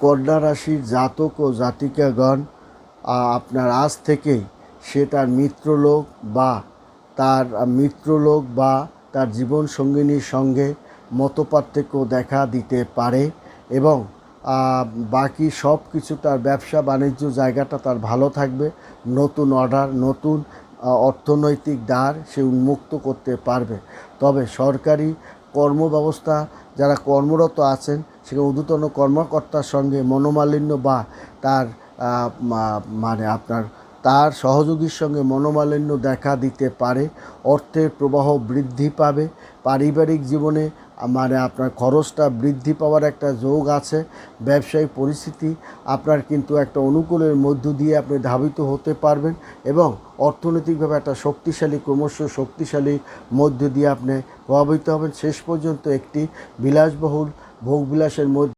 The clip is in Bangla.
কন্যা রাশির জাতক ও জাতিকাগণ আপনার আজ থেকেই সে তার মিত্রলোক বা তার মিত্রলোক বা তার জীবন সঙ্গিনীর সঙ্গে মতপার্থক্য দেখা দিতে পারে এবং বাকি সব কিছু তার ব্যবসা, বাণিজ্য জায়গাটা তার ভালো থাকবে। নতুন অর্ডার, নতুন অর্থনৈতিক দ্বার সে উন্মুক্ত করতে পারবে। তবে সরকারি কর্মব্যবস্থা যারা কর্মরত আছেন সেখানে ঊর্ধ্বতন কর্মকর্তার সঙ্গে মনোমালিন্য বা তার মানে আপনার তার সহযোগীর সঙ্গে মনোমালিন্য দেখা দিতে পারে, অর্থের প্রবাহ বৃদ্ধি পাবে, পারিবারিক জীবনে মানে আপনার খরচটা বৃদ্ধি পাওয়ার একটা যোগ আছে, ব্যবসায়িক পরিস্থিতি আপনার কিন্তু একটা অনুকূলের মধ্য দিয়ে আপনি ধাবিত হতে পারবেন এবং অর্থনৈতিকভাবে একটা শক্তিশালী, ক্রমশ শক্তিশালী মধ্য দিয়ে আপনি প্রভাবিত হবেন। শেষ পর্যন্ত একটি বিলাসবহুল, ভোগবিলাসের মধ্যে